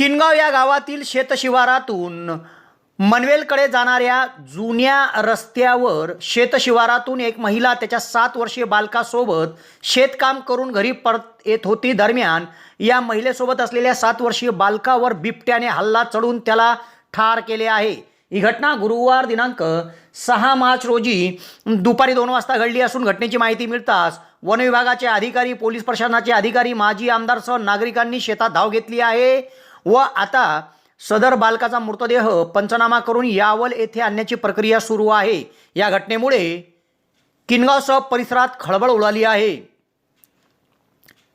किनगाव या गावातील शेतशिवारातून मनवेलकडे जाणाऱ्या जुन्या रस्त्यावर शेतशिवारातून एक महिला त्याच्या सात वर्षीय बालकासोबत शेतकाम करून घरी परत येत होती. दरम्यान या महिलेसोबत असलेल्या सात वर्षीय बालकावर बिबट्याने हल्ला चढून त्याला ठार केले आहे. ही घटना गुरुवार दिनांक सहा मार्च रोजी दुपारी दोन वाजता घडली असून घटनेची माहिती मिळताच वनविभागाचे अधिकारी पोलीस प्रशासनाचे अधिकारी माजी आमदारसह नागरिकांनी शेतात धाव घेतली आहे. व आता सदर बालकाचा मृतदेह पंचनामा करून यावल येथे आणण्याची प्रक्रिया सुरू आहे. या घटनेमुळे किनगावसह परिसरात खळबळ उडाली आहे.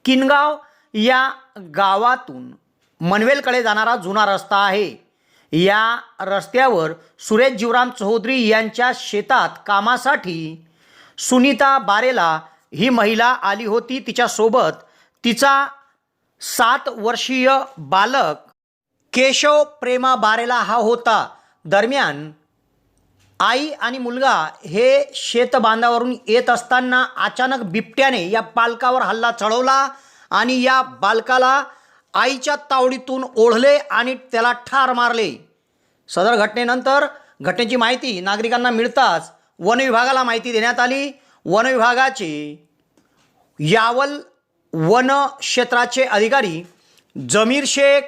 किनगाव या गावातून मनवेलकडे जाणारा जुना रस्ता आहे. या रस्त्यावर सुरेश जीवराम चौधरी यांच्या शेतात कामासाठी सुनीता बारेला ही महिला आली होती. तिच्यासोबत तिचा सात वर्षीय बालक केशव प्रेमा बारेला हा होता. दरम्यान आई आणि मुलगा हे शेतबांधावरून येत असताना अचानक बिबट्याने या पालकावर हल्ला चढवला आणि या बालकाला आईच्या तावडीतून ओढले आणि त्याला ठार मारले. सदर घटनेनंतर घटनेची माहिती नागरिकांना मिळताच वनविभागाला माहिती देण्यात आली. वनविभागाचे यावल वन क्षेत्राचे अधिकारी जमीर शेख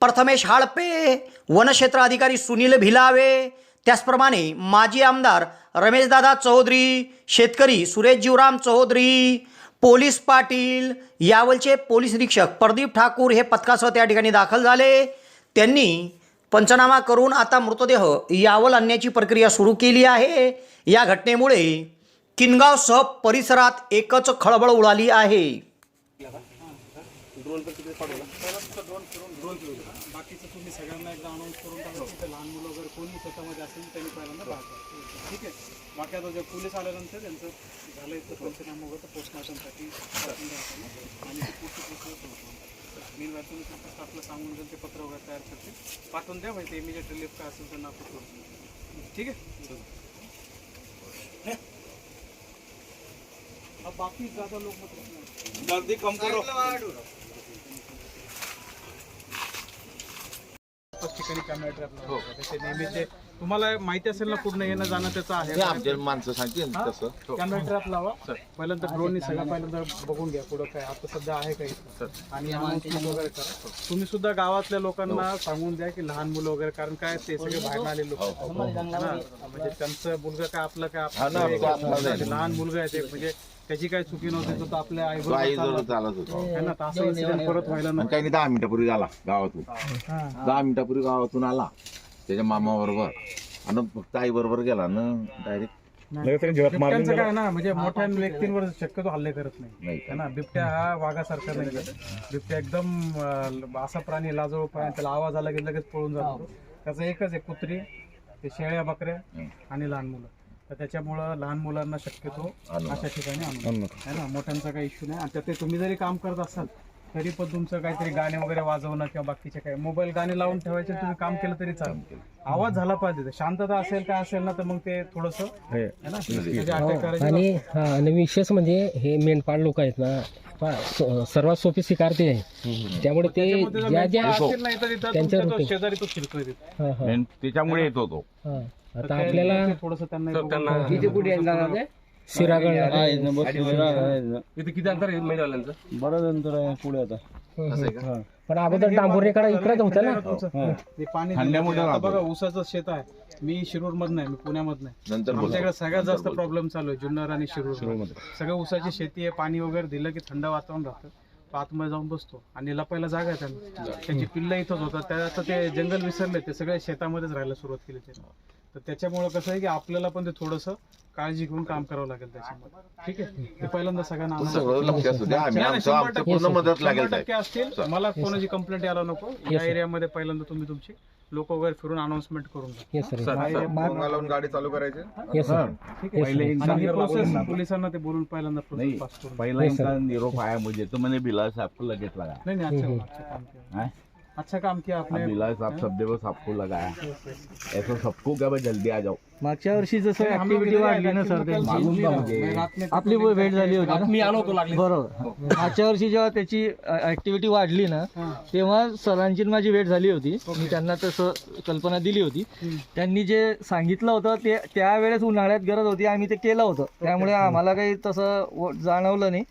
प्रथमेश हाळपे वनक्षेत्र अधिकारी सुनील भिलावे त्याचप्रमाणे माजी आमदार रमेशदादा चौधरी शेतकरी सुरेश जीवराम चौधरी पोलीस पाटील यावलचे पोलीस निरीक्षक प्रदीप ठाकूर हे पथकासह त्या ठिकाणी दाखल झाले. त्यांनी पंचनामा करून आता मृतदेह यावल आणण्याची प्रक्रिया सुरू केली आहे. या घटनेमुळे किनगावसह परिसरात एकच खळबळ उडाली आहे. बाकीचं तुम्ही सगळ्यांना एकदा अनाऊन्स करून टाका तिथे लहान मुलं वगैरे कोणी त्याच्यामध्ये असेल त्यांनी पहिल्यांदा भाग घ्यायचा. ठीक आहे. बाकी आता जे पोलीस आल्यानंतर त्यांचं झालं इथं पंचनामा वगैरे पोस्टमॉर्टमसाठी. आणि ते पुढची प्रोसेस मी तुम्ही तुमच्या स्टाफला सांगून जर ते पत्र वगैरे तयार करते पाठवून द्या माहिती इमिजिएट रिलीफ काय असेल त्यांना आपण करू ठीक आहे? बाकी ज़्यादा लोग मतलब जल्दी कम करो। ठिकाणी कॅमेरा लावला त्याचे नेहमीचे तुम्हाला माहिती असेल ना पूर्ण येणं जाणं त्याचं हे आहे आमचे माणसं सांगतील तसं. कॅमेरा ट्रॅप लावा. पहिल्यांदा ड्रोननी सगळं पहिल्यांदा बघून घ्या पुढं काय आता सध्या आहे काही. आणि announcement वगैरे करा. तुम्ही सुद्धा गावातल्या लोकांना सांगून द्या की लहान मुलं वगैरे कारण काय ते सगळे बाहेर आले लोक. म्हणजे त्यांचं मुलगा काय आपलं काय आपलं ना, एक तो आपला लहान- लहान मुलगा आहे ते. म्हणजे त्याची काही चुकी नव्हती तर आपल्या आई तो आई जवळ चालत होतो. है असं incident परत व्हायला आणि नको काही नाही दहा मिनिटापूर्वी आला गावातून. दहा मिनिटापूर्वी गावातून आला. त्याच्या मामा बरोबर आणि फक्त आई बरोबर गेला ना डायरेक्ट बिबट्यांचं काय ना म्हणजे मोठ्या व्यक्तींवर शक्यतो हल्ले करत नाही. नाही है ना? बिबट्या हा वाघासारखा नाही बिबट्या एकदम अं, असा प्राणी लाजळू प्राणी त्याला आवाज आला की लगेच पळून जातो त्याचं एकच आहे कुत्री ते शेळ्या बकऱ्या आणि लहान मुलं. तर त्याच्यामुळं लहान मुलांना शक्यतो आणू. अशा ठिकाणी आणू है ना? मोठ्यांचा काही इश्यू नाही. आणि त्यात ते तुम्ही जरी काम करत असाल तरी पण तुमचं काहीतरी गाणे वगैरे वाजवणं किंवा बाकीचे काही मोबाईल गाणे लावून ठेवायचे तुम्ही काम केलं तरी चालेल. आवाज झाला पाहिजे. शांतता असेल काय असेल ना तर मग ते थोडस आणि हा आणि विशेष म्हणजे हे मेंढपाळ लोक आहेत ना सर्वात सोपी स्वीकारते आहे. त्यामुळे ते ज्या ज्या त्यांच्या त्याच्यामुळे येतो तो. हा. तर आता ते- आपल्याला ते थोडंसं त्यांना एक बघून- सिरागड इथे किती अंतर आहे नंतर आहे पुढे आता. पण अगोदर डांबोरेकडे इकडेच होतं ना? ते पाणी आता. बघा ऊसाचं शेत आहे. मी शिरूर मधनं आहे मी पुण्यामधनं आहे. नंतर. आमच्याकडे सगळ्यात जास्त प्रॉब्लेम चालू आहे जुन्नर आणि शिरूर सगळं ऊसाची शेती आहे पाणी वगैरे दिलं की थंड वातावरण राहतं. तो आतमध्ये जाऊन बसतो. आणि लपायला जागा आहे त्यांना. त्याची पिल्लं इथंच होतात. त्या आता ते जंगल विसरले ते सगळे शेतामध्येच राहायला सुरुवात केली त्यांनी. तर त्याच्यामुळे कसं आहे की आपल्याला पण ते थोडंसं काळजी घेऊन काम करावं लागेल त्याच्यामध्ये. ठीक आहे? पहिल्यांदा सगळ्यांना आणून सगळं लक्ष असू द्या. आम्ही नाही, आमचं शंभर आमचं टक्के- पूर्ण मदत लागेल शंभर साहेब. टक्के असतील मला कोणाची कंप्लेंट यायला नको. या एरियामध्ये पहिल्यांदा तुम्ही तुमची लोक वगैरे फिरून अनाउन्समेंट करून येस सर लावून गाडी चालू करायची? येस सर ठीक आहे. आणि ही process पोलिसांना ते बोलून पहिल्यांदा प्रोसेस पास करून द्या. पहिला निरोप आया मुझे. तो मैंने बिला साहब को लगेच लगा नाही नाही अच्छा. अच्छा काम किया आपने। बिलाय साहब सब जगह सबको लगाया। ऐसा सबको क्या भाई जल्दी आ जाओ मागच्या वर्षी जसं ऍक्टिव्हिटी वाढली ना सर कल त्यांची. मालूम था मुझे। मुझे। मैं रात में आपली भेट झाली होती ना. मी लागली. बरोबर. मागच्या वर्षी जेव्हा त्याची ऍक्टिव्हिटी वाढली ना हाँ, तेव्हा सरांची आणि माझी भेट झाली होती. मी त्यांना तसं कल्पना दिली होती. त्यांनी जे सांगितलं होतं ते त्यावेळेस उन्हाळ्यात गरज होती आम्ही ते केलं होतं. त्यामुळे आम्हाला काही तसं व- जाणवलं नाही.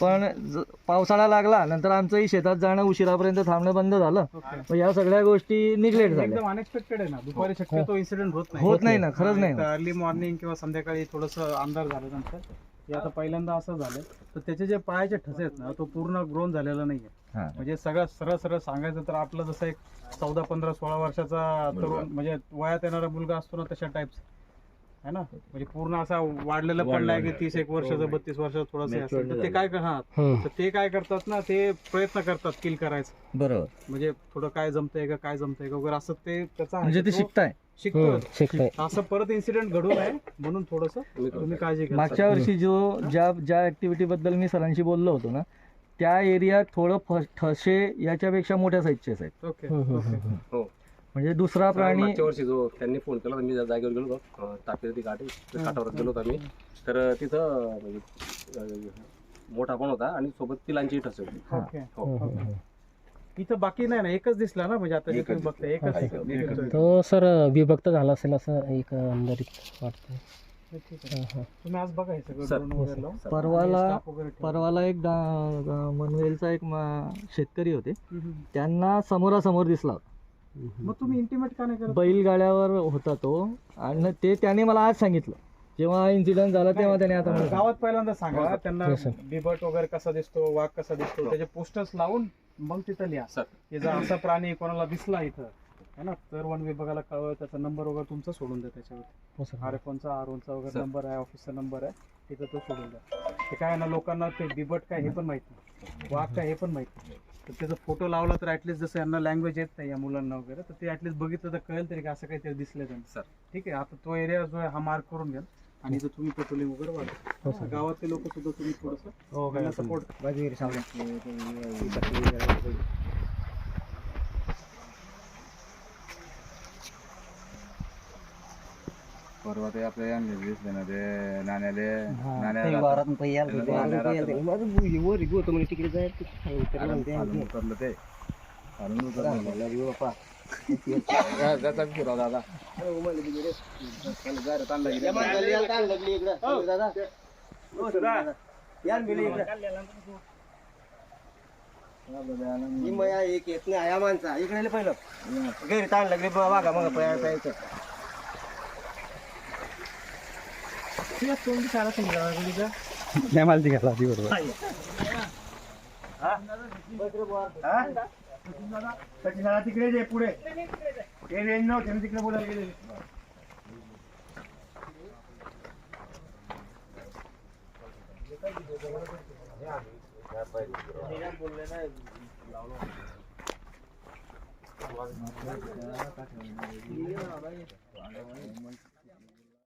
पण ज- पावसाळा लागला नंतर आमचंही शेतात जाणं उशिरापर्यंत थांबणं बंद झालं. मग या सगळ्या गोष्टी निग्लेक्ट झाल्या. एकदम अनएक्सपेक्टेड आहे ना. दुपारी शक्यतो इन्सिडेंट होत नाही. होत नाही ना खरंच नाही. अर्ली मॉर्निंग किंवा संध्याकाळी थोडस अंधार झाल्यानंतर हे आता पहिल्यांदा असं झालं तर त्याचे जे पायाचे ठसे आहेत ना तो पूर्ण ग्रोन झालेला नाहीये हा. म्हणजे सगळं सरळ सरळ सांगायचं तर आपलं जसं एक चौदा पंधरा सोळा वर्षाचा तरुण म्हणजे वयात येणारा मुलगा असतो ना तशा टाईप्स है ना? म्हणजे पूर्ण असा वाढलेला पण नाही की तीस एक वर्षाचा बत्तीस वर्षाचा थोडस असेल. तर ते काय कर- हा. तर ते काय करतात ना ते प्रयत्न करतात किल करायचं. बरोबर. म्हणजे थोडं काय जमतंय का काय जमतंय का वगैरे असं ते त्याचा म्हणजे ते शिकताय. शिकतो शिकताय. असं परत इन्सिडेंट घडू नये म्हणून थोडस तुम्ही काळजी घ्या. मागच्या वर्षी जो ज्या ज्या ऍक्टिव्हिटी बद्दल मी सरांशी बोललो होतो ना त्या एरियात थोडं ठसे याच्यापेक्षा मोठ्या साईजचेच आहेत. म्हणजे दुसरा प्राणी मागच्या वर्षी जो त्यांनी फोन केला होता मी जागेवर गेलो होतो अं, टाकली ती त्या काठावर गेलो होतो आम्ही तर तिथं म्हणजे अं, मोठा पण होता आणि सोबत तिलांची ठस होती ओके हो. इथं बाकी नाही ना एकच दिसला ना म्हणजे आता जे तुम्ही बघताय एकच आहे. एकच. तो सर विभक्त झाला असेल असं एक अंधारीत वाटतं ठीक आहे. तुम्ही आज बघा हे सगळं सर, drone वगैरे लावून. परवाला Staff वगैरे ठेवा. परवाला एक गा- मनवेलचा एक मा- शेतकरी होते हम्म. त्यांना समोरासमोर दिसला होता. मग तुम्ही इंटिमेट का नाही करत? बैलगाड्यावर होता तो. आणि ते त्याने मला आज सांगितलं. जेव्हा इन्सिडेंट झाला तेव्हा त्याने आता मला गावात पहिल्यांदा सांगा. त्यांना Yes, sir. बिबट वगैरे कसा दिसतो वाघ कसा दिसतो त्याचे पोस्टर्स लावून मग तिथं लिहा. सर. की जर असा प्राणी कोणाला दिसला इथं है ना? तर वन विभागाला कळवा त्याचा नंबर वगैरे तुमचा सोडून द्या त्याच्यावर हो सर. आर एफ चा आर चा वगैरे. नंबर आहे ऑफिसचा नंबर आहे तिथं तो सोडून द्या. ते काय आहे ना लोकांना ते बिबट काय हे पण माहीत नाही. वाघ काय हे पण माहीत नाही. तर त्याचा फोटो लावला तर ऍटलीस्ट जसं यांना लँग्वेज येत नाही या मुलांना वगैरे तर ते ऍटलीस्ट बघितलं तर कळेल तरी की असं काहीतरी दिसलं त्यांना. सर. ठीक आहे आता तो एरिया जो आहे हा मार्क करून घ्या. आणि इथं तुम्ही पेट्रोलिंग वगैरे वाढवा. गावातले लोक सुद्धा तुम्ही थोडस सपोर्ट परवा ते आपल्या दिसले ना ते नाण्याले नाण्याला उतरलं ते. खालून उतरलं. त्याचा फिराव दादा. एक येत नाही या माणसा. इकडे पहिलं. घरी ताण लागले बघा मग प्यायचं तिकडे जे पुढे ते रेंज नव्हते तिकडे बोलायला गेले